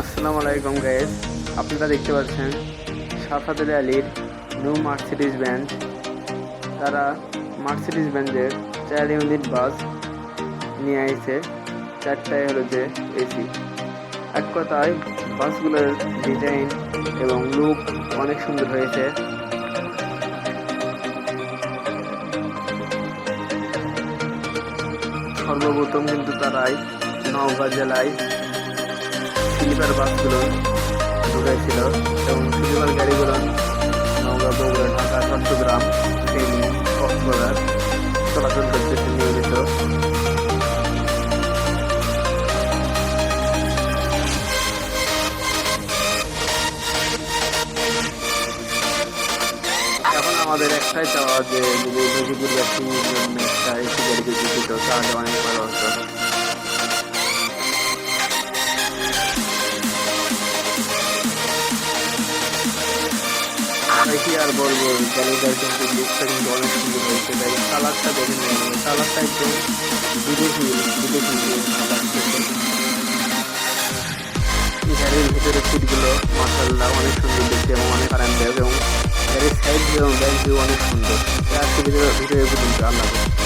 আসসালামু আলাইকুম গাইস আপনারা দেখতে পাচ্ছেন সাফাতুল আলীর নিউ মার্সিডিজ ব্যান্ড তারা মার্সিডিজ ব্যান্ডের চার ইউনিট বাস নিয়ে আইছে। চারটায় হলো যে এসি এক কথায় বাসগুলোর ডিজাইন এবং লুক অনেক সুন্দর হয়েছে। সর্বপ্রথম কিন্তু তারাই নওগাঁ জেলায় স্লিপার বাসগুলো ঢুকেছিল এবং স্লিপার গাড়িগুলো নওগাঁ, বগুড়া, ঢাকা, চট্টগ্রাম ফেনী কক্সবাজার চলাচল করতেছে নিয়মিত এখন আমাদের একটাই চাওয়া যে যদি জন্য একটা এসি গাড়ি অনেক ভালো হতো। কি আর বলব? গাড়িটার কিন্তু লুকটা কিন্তু দেখে কালারটা একদম বিদেশি বিদেশি কালার গাড়ির ভিতরে সিটগুলো মাসাল্লাহ অনেক সুন্দর দেখতে এবং অনেক আরামদায়ক এবং গাড়ির সাইড এবং ভিউ অনেক সুন্দর। আজকে ভিতরে ভিতরে আল্লাহ।